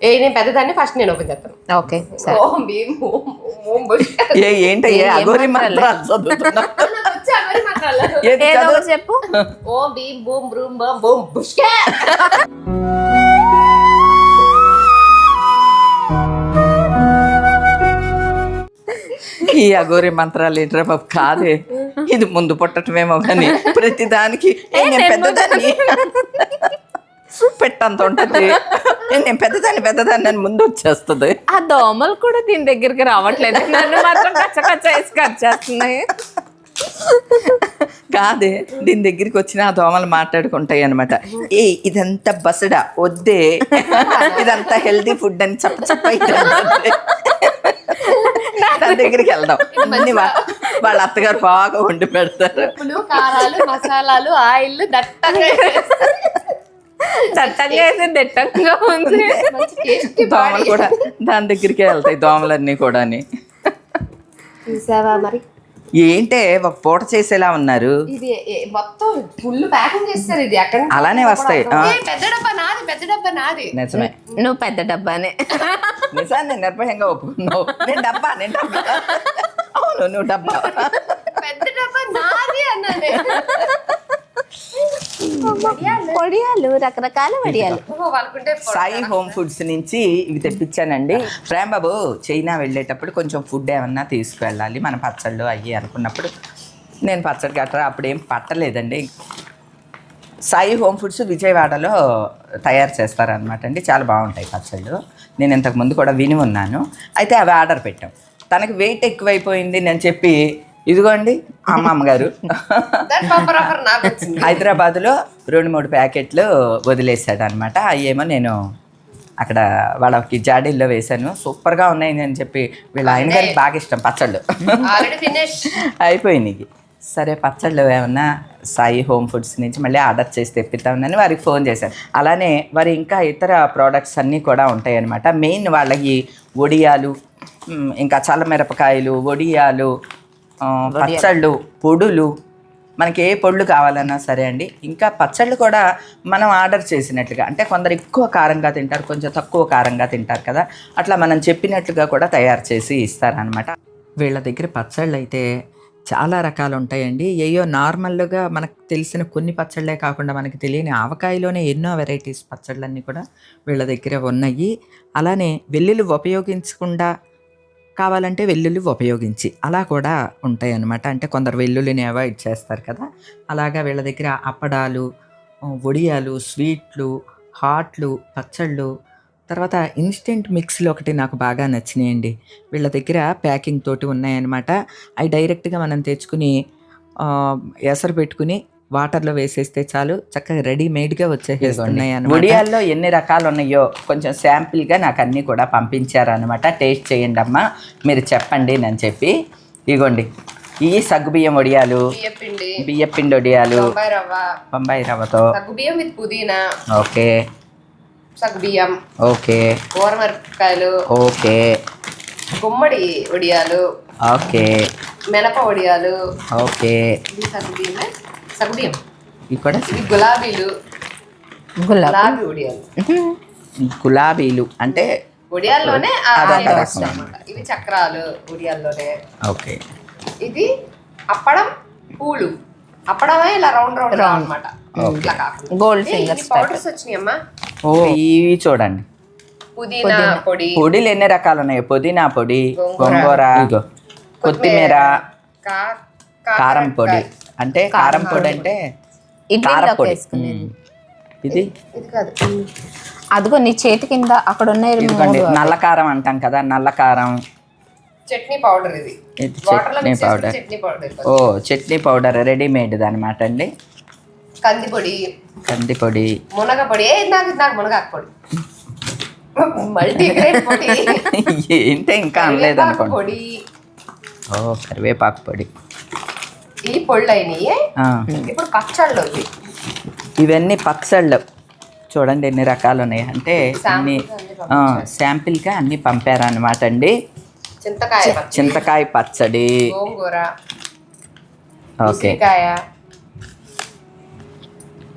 ఏ నేను పెద్దదాన్ని ఫస్ట్ నేను ఓపెన్ చేస్తాను. ఓకే సరే. ఓం భీమ్ ఓం ఓం బుష్ ఏ ఏంటయ్యా ఏం అగోరి మంత్రాలు? మంత్రాలు చదువుతున్నా నాకు వచ్చి అవన్నీ మాట్లాడాలి. ఏది ఏదో చదువు? ఒకటి చెప్పు. ఓం భీమ్ బూమ్ బ్రూమ్ బమ్ బూమ్ బుష్ ఈ అగోరి మంత్రాలు ఏంట్రా బాబు కాదే. ఇది ముందు పుట్టటమేమో కానీ ప్రతి దానికి ఏ, నేను పెద్దదాన్ని? పెట్టంత ఉంటుంది. నేను పెద్దదాన్ని పెద్దదాన్ని అని ముందు వచ్చేస్తుంది. ఆ దోమలు కూడా దీని దగ్గరికి రావట్లేదు. నన్ను మాత్రం కచ్చ కచ్చ వేసి కట్ చేస్తున్నాయి. కాదే దీని దగ్గరికి వచ్చిన ఆ దోమలు మాట్లాడుకుంటాయి అనమాట ఏ ఇదంతా బసడా వద్దే. ఇదంతా హెల్దీ ఫుడ్ అని చెప్ప చెప్ప దగ్గరికి వెళ్దాం. అన్ని వాళ్ళ అత్తగారు బాగా వండి పెడతారు. మసాలాలు ఆయిల్ దట్టంగా దట్టంగా అయితే దిట్టంగా ఉంది. దోమలు కూడా దాని దగ్గరికే వెళ్తాయి దోమలన్నీ కూడా చూసావా మరి? ఏంటే ఒక పూట చేసేలా ఉన్నారు. ఇది మొత్తం ఫుల్ ప్యాకింగ్ చేస్తారు ఇది. అక్కడ నుంచి అలానే వస్తాయి, పెద్ద డబ్బా నాది పెద్ద డబ్బా నాది. నిజమే. నువ్వు పెద్ద డబ్బానే. నిజాన్ని నిర్భయంగా ఒప్పుకున్నావు. నేను డబ్బా నేను డబ్బా. అవును నువ్వు డబ్బా. పెద్ద డబ్బా నాది అన్నానే. వడియాలు రకరకాల వడియాలు. సాయి హోమ్ ఫుడ్స్ నుంచి ఇవి తెప్పించానండి. ప్రేమ్ బాబు చైనా వెళ్ళేటప్పుడు కొంచెం ఫుడ్ ఏమన్నా తీసుకువెళ్ళాలి మన పచ్చళ్ళు అయ్యి అనుకున్నప్పుడు. నేను పచ్చడి గట్రా అప్పుడేం పట్టలేదండి. సాయి హోమ్ ఫుడ్స్ విజయవాడలో తయారు చేస్తారనమాట అండి చాలా బాగుంటాయి పచ్చళ్ళు. నేను ఇంతకు ముందు కూడా విని ఉన్నాను. అయితే అవి ఆర్డర్ పెట్టాం. తనకి వెయిట్ ఎక్కువైపోయింది నేను చెప్పి ఇదిగోండి అమ్మమ్మ గారు హైదరాబాద్లో రెండు మూడు ప్యాకెట్లు వదిలేసాడు అనమాట అవేమో నేను అక్కడ వాళ్ళకి జాడీల్లో వేశాను. సూపర్గా ఉన్నాయి అని చెప్పి వీళ్ళ ఆయన గారికి బాగా ఇష్టం పచ్చళ్ళు. అయిపోయినాయి. సరే పచ్చళ్ళు ఏమన్నా సాయి హోమ్ ఫుడ్స్ నుంచి మళ్ళీ ఆర్డర్ చేసి తెప్పిద్దామని వారికి ఫోన్ చేశాను. అలానే వారి ఇంకా ఇతర ప్రోడక్ట్స్ అన్నీ కూడా ఉంటాయి అన్నమాట మెయిన్ వాళ్ళకి వడియాలు మ్, ఇంకా చల్లమిరపకాయలు వడియాలు ఆ, పచ్చళ్ళు పొడులు మనకి ఏ పొడులు కావాలన్నా సరే అండి. ఇంకా పచ్చళ్ళు కూడా మనం ఆర్డర్ చేసినట్లుగా అంటే కొందరు ఎక్కువ కారంగా తింటారు కొంచెం తక్కువ కారంగా తింటారు కదా అట్లా మనం చెప్పినట్లుగా కూడా తయారు చేసి ఇస్తారనమాట వీళ్ళ దగ్గర పచ్చళ్ళు అయితే చాలా రకాలు ఉంటాయండి. ఏయో నార్మల్గా మనకు తెలిసిన కొన్ని పచ్చళ్ళే కాకుండా మనకి తెలియని ఆవకాయలోనే ఎన్నో వెరైటీస్ పచ్చళ్ళన్నీ కూడా వీళ్ళ దగ్గర ఉన్నాయి. అలానే వెల్లుల్లి ఉపయోగించకుండా కావాలంటే వెల్లుల్లి ఉపయోగించి. అలా కూడా ఉంటాయి అన్నమాట అంటే కొందరు వెల్లుల్లిని అవాయిడ్ చేస్తారు కదా. అలాగా వీళ్ళ దగ్గర అప్పడాలు ఆ, వడియాలు స్వీట్లు హాట్లు పచ్చళ్ళు. తర్వాత ఇన్స్టెంట్ మిక్స్లు ఒకటి నాకు బాగా నచ్చినాయండి. వీళ్ళ దగ్గర ప్యాకింగ్ తోటి ఉన్నాయన్నమాట. అవి డైరెక్ట్గా మనం తెచ్చుకుని ఎసరు పెట్టుకుని వాటర్లో వేసేస్తే చాలు. చక్కగా రెడీమేడ్గా వచ్చేస్తున్నాయి అన్నమాట. వడియాల్లో ఎన్ని రకాలు ఉన్నాయో కొంచెం శాంపిల్గా నాకు అన్నీ కూడా పంపించారనమాట టేస్ట్ చేయండి అమ్మా. మీరు చెప్పండి అని చెప్పి. ఇగోండి ఈ సగ్గుబియ్యం వడియాలు బియ్య పిండి బియ్యపిండి వడియాలు బొంబాయి రవ్వ. బొంబాయి రవ్వతో. విత్ పుదీనా. ఓకే. సగ్గు బియ్యం ఓకే. కూరమిరపకాయలు ఓకే. గుమ్మడి వడియాలు ఓకే. మినప వడియాలు ఓకే. ఇది ఇవి కూడా ఇవి గులాబీలు గులాబ్. గులాబీ వడియాలు గులాబీలు అంటే అన్నమాట. ఇవి చక్రాలు వడియాల్లోనే ఓకే. ఇది అప్పడం పూలు. అప్పడమే ఇలా రౌండ్ రౌండ్. అనమాట గోల్డ్ ఫింగర్స్ పౌడర్స్ వచ్చినాయి అమ్మా. ఓ ఇవి. చూడండి. పుదీనా పొడి. పొడిలు ఎన్ని రకాలు ఉన్నాయి. పుదీనా పొడి గోంగూర. కొత్తిమీర కా- కారం పొడి. అంటే కారం పొడి. అంటే కారపొడి. ఇది అదిగో నీ చేతి కింద అక్కడ ఉన్నాయి నల్ల కారం అంటాం కదా నల్ల కారం చట్నీ పౌడర్ ఇది. ఇది వాటర్లో చట్నీ పౌడర్ ఓ చట్నీ పౌడర్ రెడీమేడ్ అనమాట అండి. కంది పొడి కంది పొడి నాకు నాకు మల్టీగ్రేన్ ఏంటే ఇంకా అనలేదు అనుకోండి పొడి. ఓ కరివేపాకు పొడి. ఈ పొళ్ళు అయినాయి ఇప్పుడు పచ్చళ్ళలోకి ఇవన్నీ పచ్చళ్ళు. చూడండి ఎన్ని రకాలు ఉన్నాయి అంటే అన్ని శాంపుల్గా అన్ని పంపారనమాట అండి. చింతకాయ పచ్చడి. చింతకాయ పచ్చడి. గోంగూర. ఓకే. ఉసిరికాయ.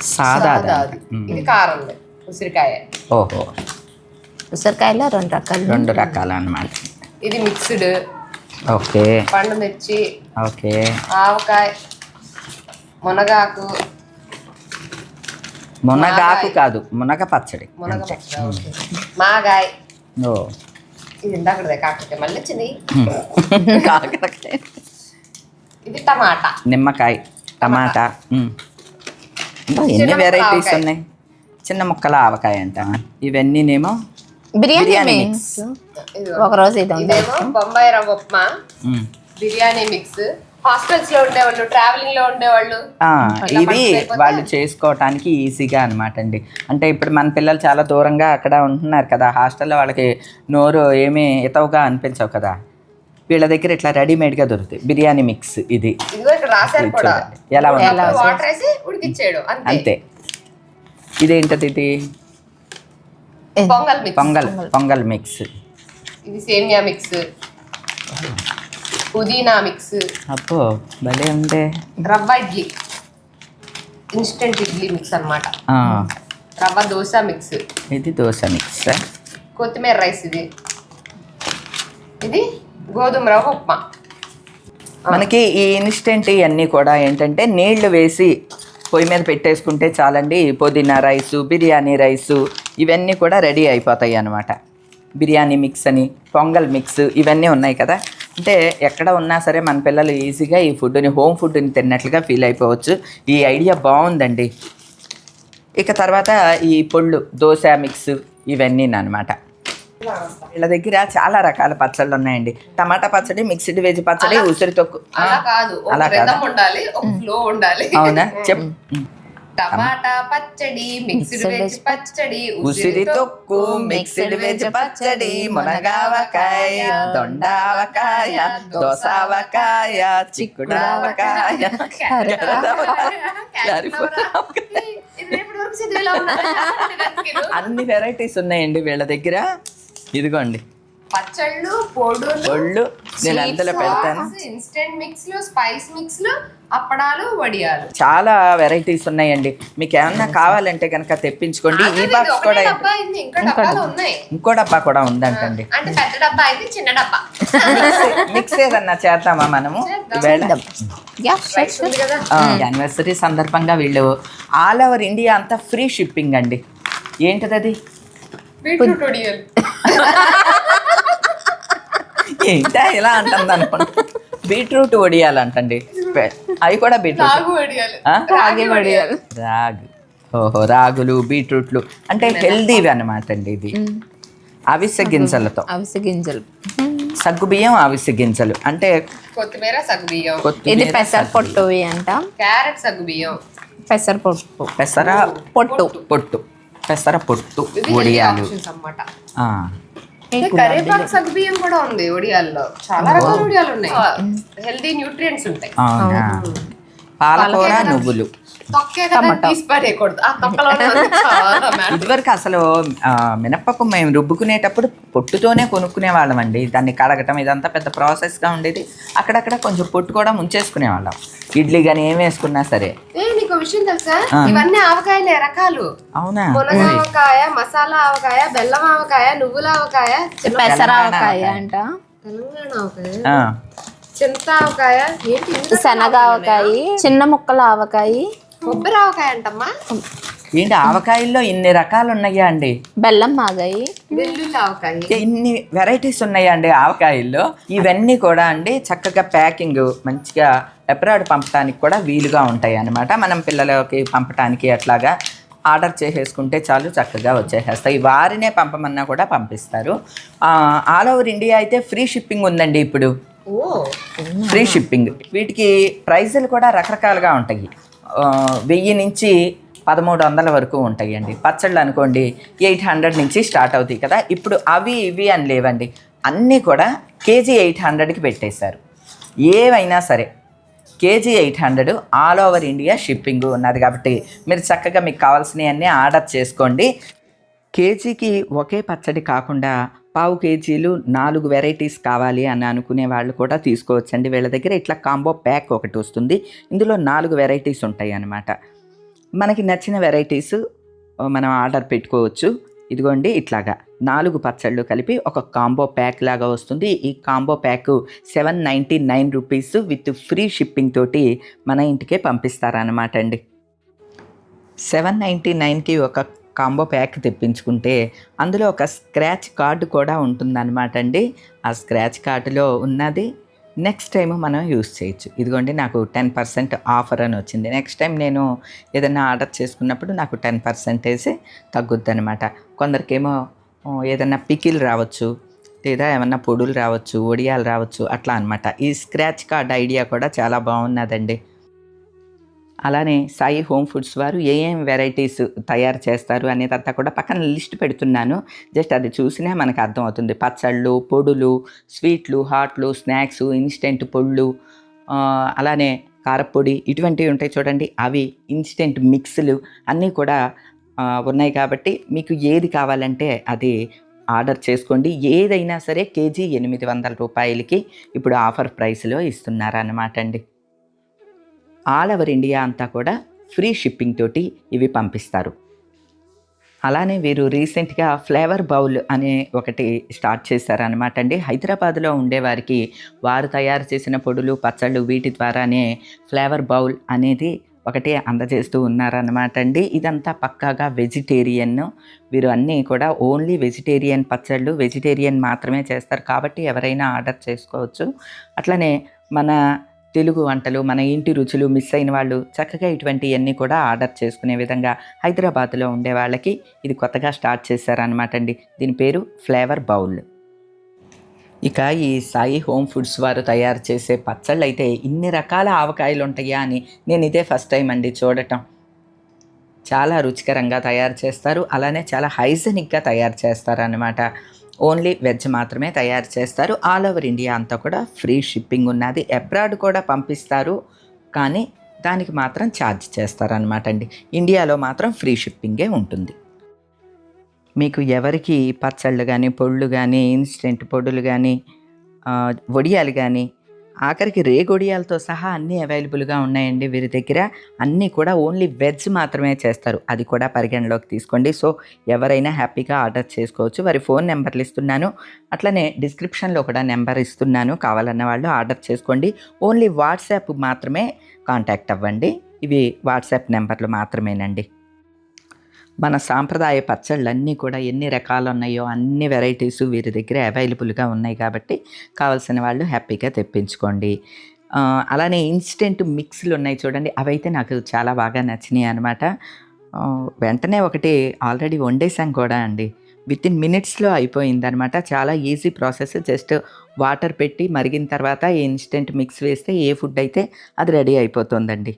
సాదా. ఇది కారం ఉసిరికాయ. ఓహో. ఉసిరికాయలో రెండు రకాలు. రెండు రకాలు అన్నమాట ఇది మిక్స్డ్. ఓకే. పండు మిర్చి. ఓకే. ఆవకాయ మునగాకు. మునగాకు కాదు మునగ పచ్చడి. మునగ పచ్చడి, ఓకే. మాగాయ్. ఓ. ఇది ఇందాకదే మళ్ళీ వచ్చింది. కాకరకాయ. ఇది టమాటా. నిమ్మకాయ టమాటా. ఎన్ని వెరైటీస్. ఉన్నాయి? చిన్న ముక్కల ఆవకాయ అంట ఇవన్నీనేమో బిర్యానీ బిర్యానీ మిక్స్ ఇది ఒక రోజు ఇదేమో బొంబాయి రవ్వ ఉప్మా. బిర్యానీ మిక్స్. హాస్టల్స్లో ఉండేవాళ్ళు. ట్రావెలింగ్లో ఉండేవాళ్ళు ఇవి వాళ్ళు చేసుకోవటానికి ఈజీగా అనమాట అండి అంటే ఇప్పుడు మన పిల్లలు చాలా దూరంగా అక్కడ ఉంటున్నారు కదా హాస్టల్లో వాళ్ళకి నోరు ఏమీ ఇతవుగా అనిపించవు కదా. వీళ్ళ దగ్గర ఇట్లా రెడీమేడ్గా దొరుకుతాయి బిర్యానీ మిక్స్ ఇది. ఎలా అంతే. ఇదేంటది ఇది? పొంగల్ పొంగల్ పొంగల్ మిక్స్. ఇది సేమియా మిక్స్. పుదీనా మిక్స్. అబ్బో భలే ఉందే. రవ్వ ఇడ్లీ. ఇన్స్టెంట్ ఇడ్లీ మిక్స్ అన్నమాట. ఆ, రవ్వ దోశ మిక్స్. ఇది దోశ మిక్స్ కొత్తిమీర రైస్ ఇది. ఇది గోధుమ రవ్వ ఉప్మా. మనకి ఈ ఇన్స్టెంట్ ఇవన్నీ కూడా ఏంటంటే నీళ్ళు వేసి పొయ్యి మీద పెట్టేసుకుంటే చాలండి. పుదీనా రైసు బిర్యానీ రైసు ఇవన్నీ కూడా రెడీ అయిపోతాయి అన్నమాట. బిర్యానీ మిక్స్ అని పొంగల్ మిక్స్ ఇవన్నీ ఉన్నాయి కదా. అంటే ఎక్కడ ఉన్నా సరే మన పిల్లలు ఈజీగా ఈ ఫుడ్ని హోమ్ ఫుడ్ని తిన్నట్లుగా ఫీల్ అయిపోవచ్చు. ఈ ఐడియా బాగుందండి ఇక తర్వాత ఈ పొళ్ళు దోశ మిక్స్ ఇవన్నీ అనమాట వీళ్ళ దగ్గర చాలా రకాల పచ్చళ్ళు ఉన్నాయండి. టమాటా పచ్చడి మిక్స్డ్ వెజ్ పచ్చడి ఉసిరి తొక్కు అలా కాదు. అలా కాదా? అవునా? చెప్ టమాటా పచ్చడి మిక్స్డ్ వెజ్ పచ్చడి ఉసిరి తొక్కు మిక్స్డ్ వెజ్ పచ్చడి మునగావకాయ దొండావకాయ దోసావకాయ చిక్కుడావకాయ అన్ని వెరైటీస్ ఉన్నాయండి వీళ్ళ దగ్గర. ఇదిగోండి. పచ్చళ్ళు పొడులు ఒళ్ళు నేను అందులో పెడతాను. ఇన్స్టెంట్ మిక్స్లు స్పైస్ మిక్స్లు అప్పడాలు వడియాలు. చాలా వెరైటీస్ ఉన్నాయండి. మీకు ఏమన్నా కావాలంటే కనుక తెప్పించుకోండి. ఈ బాక్స్ కూడా అయింది ఇంకా డబ్బా కూడా ఉందంటండి. అంటే పెద్ద డబ్బా అయితే చిన్న డబ్బా. మిక్స్ ఏదన్నా చేద్దామా మనము? యానివర్సరీ సందర్భంగా వీళ్ళు ఆల్ ఓవర్ ఇండియా అంతా ఫ్రీ షిప్పింగ్ అండి. ఏంటిది అది ఏంటా ఇలా అంటుంది అనుకోండి బీట్రూట్ వడియాలంటండి. అవి కూడా బీట్రూట్. రాగు వడియాలు? రాగి ఓహో రాగులు బీట్రూట్లు. అంటే హెల్దీవి అనమాట అండి ఇది అవిసె గింజలతో. అవిసె గింజలు. సగ్గు బియ్యం అవిసె గింజలు. అంటే కొత్తిమీర సగ్గుబియ్యం ఇది కొత్తిమీర పెసర పొట్టు అంట. క్యారెట్ సగ్గుబియ్యం పెసర పొట్టు పెసర పొట్టు. పొట్టు. పెసర పొట్టు ఇది వడియాలు. అన్నమాట. ఆ. కరేపాకు సగ్గుబియ్యం కూడా ఉంది వడియాల్లో చాలా రకాల వడియాలు ఉన్నాయి. హెల్దీ న్యూట్రియంట్స్ ఉంటాయి. పాలకూర నువ్వులు. ఇదివరకు అసలు మినప్పప్పు మేము రుబ్బుకునేటప్పుడు పొట్టుతోనే కొనుక్కునే వాళ్ళం అండి. దాన్ని కడగటం ఇదంతా పెద్ద ప్రాసెస్గా ఉండేది. అక్కడక్కడ కొంచెం పొట్టు కూడా ముంచేసుకునే వాళ్ళం. ఇడ్లీ కానీ ఏం వేసుకున్నా సరే. ఏ నీకు విషయం తెలుసా? ఇవన్నీ ఆవకాయలే రకాలు. అవునా? మునగ ఆవకాయ మసాలా ఆవకాయ బెల్లం ఆవకాయ నువ్వుల ఆవకాయ పెసర ఆవకాయ. అంట. తెలంగాణ ఆవకాయ? ఆ, చింత ఆవకాయ? శనగ ఆవకాయ చిన్న ముక్కల ఆవకాయ కొబ్బరి ఆవకాయ అంటమ్మా ఏంటి ఆవకాయల్లో ఇన్ని రకాలు ఉన్నాయా అండి? బెల్లం మాగాయి. వెల్లుల్లి ఆవకాయ. ఇన్ని వెరైటీస్ ఉన్నాయా అండి ఆవకాయల్లో. ఇవన్నీ కూడా అండి చక్కగా ప్యాకింగ్ మంచిగా ఎబ్రాడ్ పంపడానికి కూడా వీలుగా ఉంటాయి అన్నమాట మనం పిల్లలకి పంపడానికి అట్లాగా ఆర్డర్ చేసేసుకుంటే చాలు చక్కగా వచ్చేసేస్తాయి. వారినే పంపమన్నా కూడా పంపిస్తారు. ఆల్ ఓవర్ ఇండియా అయితే ఫ్రీ షిప్పింగ్ ఉందండి ఇప్పుడు. ఓ ఫ్రీ షిప్పింగ్ వీటికి ప్రైజులు కూడా రకరకాలుగా ఉంటాయి. వెయ్యి నుంచి పదమూడు వందల వరకు ఉంటాయి అండి పచ్చళ్ళు అనుకోండి ఎయిట్ హండ్రెడ్ నుంచి స్టార్ట్ అవుతాయి కదా. ఇప్పుడు అవి ఇవి అని లేవండి. అన్నీ కూడా కేజీ ఎయిట్ హండ్రెడ్కి పెట్టేశారు. ఏవైనా సరే KG eight hundred all over India shipping ఉన్నది కాబట్టి మీరు చక్కగా మీకు కావాల్సినవన్నీ ఆర్డర్ చేసుకోండి. కేజీకి ఒకే పచ్చడి కాకుండా పావు కేజీలు నాలుగు వెరైటీస్ కావాలి అని అనుకునే వాళ్ళు కూడా తీసుకోవచ్చండి. వీళ్ళ దగ్గర ఇట్లా కాంబో ప్యాక్ ఒకటి వస్తుంది. ఇందులో నాలుగు వెరైటీస్ ఉంటాయి అన్నమాట. మనకి నచ్చిన వెరైటీస్ మనం ఆర్డర్ పెట్టుకోవచ్చు. ఇదిగోండి ఇట్లాగా నాలుగు పచ్చళ్ళు కలిపి ఒక కాంబో ప్యాక్ లాగా వస్తుంది. ఈ combo pack seven ninety nine rupees with free shipping తోటి మన ఇంటికే పంపిస్తారనమాట అండి. సెవెన్ నైంటీ నైన్కి ఒక కాంబో ప్యాక్ తెప్పించుకుంటే అందులో ఒక స్క్రాచ్ కార్డు కూడా ఉంటుందన్నమాట అండి. ఆ స్క్రాచ్ కార్డులో ఉన్నది. నెక్స్ట్ టైం మనం యూస్ చేయొచ్చు. ఇదిగోండి నాకు టెన్ పర్సెంట్ ఆఫర్ అని వచ్చింది. నెక్స్ట్ టైం నేను ఏదైనా ఆర్డర్ చేసుకున్నప్పుడు నాకు టెన్ పర్సెంటేజ్ తగ్గుద్ది అనమాట కొందరికేమో ఏదైనా పికిల్ రావచ్చు లేదా ఏమన్నా పొడులు రావచ్చు ఒడియాలు రావచ్చు అట్లా అనమాట ఈ స్క్రాచ్ కార్డ్ ఐడియా కూడా చాలా బాగున్నదండి. అలానే సాయి హోమ్ ఫుడ్స్ వారు ఏ ఏం వెరైటీస్ తయారు చేస్తారు అనేదంతా కూడా పక్కన లిస్ట్ పెడుతున్నాను. జస్ట్ అది చూసినా మనకు అర్థమవుతుంది. పచ్చళ్ళు పొడులు స్వీట్లు హాట్లు స్నాక్స్ ఇన్స్టెంట్ పొళ్ళు అలానే కారపొడి ఇటువంటివి ఉంటాయి చూడండి. అవి ఇన్స్టెంట్ మిక్స్లు అన్నీ కూడా ఉన్నాయి కాబట్టి మీకు ఏది కావాలంటే అది ఆర్డర్ చేసుకోండి. ఏదైనా సరే కేజీ ఎనిమిది వందల రూపాయలకి ఇప్పుడు ఆఫర్ ప్రైస్లో ఇస్తున్నారన్నమాట అండి. ఆల్ ఓవర్ ఇండియా అంతా కూడా ఫ్రీ షిప్పింగ్ తోటి ఇవి పంపిస్తారు. అలానే వీరు రీసెంట్గా ఫ్లేవర్ బౌల్ అనే ఒకటి స్టార్ట్ చేశారనమాట అండి. హైదరాబాద్లో ఉండేవారికి వారు తయారు చేసిన పొడులు పచ్చళ్ళు వీటి ద్వారానే ఫ్లేవర్ బౌల్ అనేది ఒకటి అందజేస్తూ ఉన్నారనమాట అండి. ఇదంతా పక్కాగా వెజిటేరియన్. వీరు అన్నీ కూడా ఓన్లీ వెజిటేరియన్ పచ్చళ్ళు వెజిటేరియన్ మాత్రమే చేస్తారు. కాబట్టి ఎవరైనా ఆర్డర్ చేసుకోవచ్చు. అట్లనే మన తెలుగు వంటలు మన ఇంటి రుచులు మిస్ అయిన వాళ్ళు చక్కగా ఇటువంటివన్నీ కూడా ఆర్డర్ చేసుకునే విధంగా హైదరాబాద్లో ఉండే వాళ్ళకి ఇది కొత్తగా స్టార్ట్ చేశారనమాట అండి. దీని పేరు ఫ్లేవర్ బౌల్. ఇక ఈ సాయి హోమ్ ఫుడ్స్ వారు తయారు చేసే పచ్చళ్ళు అయితే ఇన్ని రకాల ఆవకాయలు ఉంటాయా అని నేను ఇదే ఫస్ట్ టైం అండి చూడటం. చాలా రుచికరంగా తయారు చేస్తారు. అలానే చాలా హైజెనిక్గా తయారు చేస్తారు అనమాట ఓన్లీ వెజ్ మాత్రమే తయారు చేస్తారు. ఆల్ ఓవర్ ఇండియా అంతా కూడా ఫ్రీ షిప్పింగ్ ఉన్నది. అబ్రాడ్ కూడా పంపిస్తారు. కానీ దానికి మాత్రం ఛార్జ్ చేస్తారనమాట అండి. ఇండియాలో మాత్రం ఫ్రీ షిప్పింగే ఉంటుంది. మీకు ఎవరికి పచ్చళ్ళు కానీ పొళ్ళు కానీ ఇన్స్టెంట్ పొడులు కానీ వడియాలు కానీ ఆఖరికి రేగొడియాలతో సహా అన్నీ అవైలబుల్గా ఉన్నాయండి వీరి దగ్గర. అన్నీ కూడా ఓన్లీ వెజ్ మాత్రమే చేస్తారు. అది కూడా పరిగణలోకి తీసుకోండి. సో ఎవరైనా హ్యాపీగా ఆర్డర్ చేసుకోవచ్చు. వారి ఫోన్ నెంబర్లు ఇస్తున్నాను. అట్లనే డిస్క్రిప్షన్లో కూడా నెంబర్ ఇస్తున్నాను. కావాలన్న వాళ్ళు ఆర్డర్ చేసుకోండి. ఓన్లీ వాట్సాప్ మాత్రమే కాంటాక్ట్ అవ్వండి. ఇవి వాట్సాప్ నెంబర్లు మాత్రమేనండి. మన సాంప్రదాయ పచ్చళ్ళన్నీ కూడా ఎన్ని రకాలు ఉన్నాయో అన్ని వెరైటీస్ వీరి దగ్గర అవైలబుల్గా ఉన్నాయి కాబట్టి కావాల్సిన వాళ్ళు హ్యాపీగా తెప్పించుకోండి. అలానే ఇన్స్టెంట్ మిక్స్లు ఉన్నాయి చూడండి. అవైతే నాకు చాలా బాగా నచ్చినాయి అనమాట వెంటనే ఒకటి ఆల్రెడీ వండేసాం కూడా అండి. విత్ ఇన్ మినిట్స్లో అయిపోయింది అనమాట చాలా ఈజీ ప్రాసెస్. జస్ట్ వాటర్ పెట్టి మరిగిన తర్వాత ఈ ఇన్స్టెంట్ మిక్స్ వేస్తే ఏ ఫుడ్ అయితే అది రెడీ అయిపోతుందండి.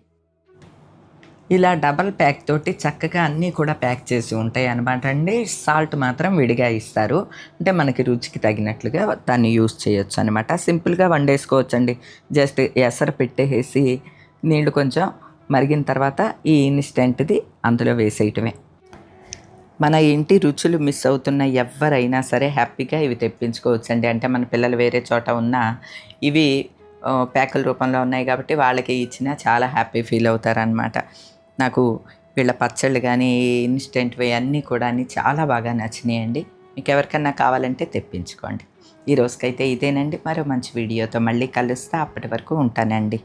ఇలా డబల్ ప్యాక్ తోటి చక్కగా అన్నీ కూడా ప్యాక్ చేసి ఉంటాయి అనమాట అండి. సాల్ట్ మాత్రం విడిగా ఇస్తారు. అంటే మనకి రుచికి తగినట్లుగా దాన్ని యూస్ చేయొచ్చు అనమాట సింపుల్గా వండేసుకోవచ్చు అండి జస్ట్ ఎసరు పెట్టేసి నీళ్ళు కొంచెం మరిగిన తర్వాత ఈ ఇన్స్టెంట్ది అందులో వేసేయటమే. మన ఇంటి రుచులు మిస్ అవుతున్న ఎవరైనా సరే హ్యాపీగా ఇవి తెప్పించుకోవచ్చండి. అంటే మన పిల్లలు వేరే చోట ఉన్నా ఇవి ప్యాకల ప్యాకుల రూపంలో ఉన్నాయి కాబట్టి వాళ్ళకి ఇచ్చినా చాలా హ్యాపీ ఫీల్ అవుతారనమాట నాకు వీళ్ళ పచ్చళ్ళు కానీ ఇన్స్టెంట్వి అన్నీ కూడా చాలా బాగా నచ్చినాయండి. మీకు ఎవరికన్నా కావాలంటే తెప్పించుకోండి. ఈ రోజుకైతే ఇదేనండి. మరో మంచి వీడియోతో మళ్ళీ కలుస్తా. అప్పటి వరకు ఉంటానండి.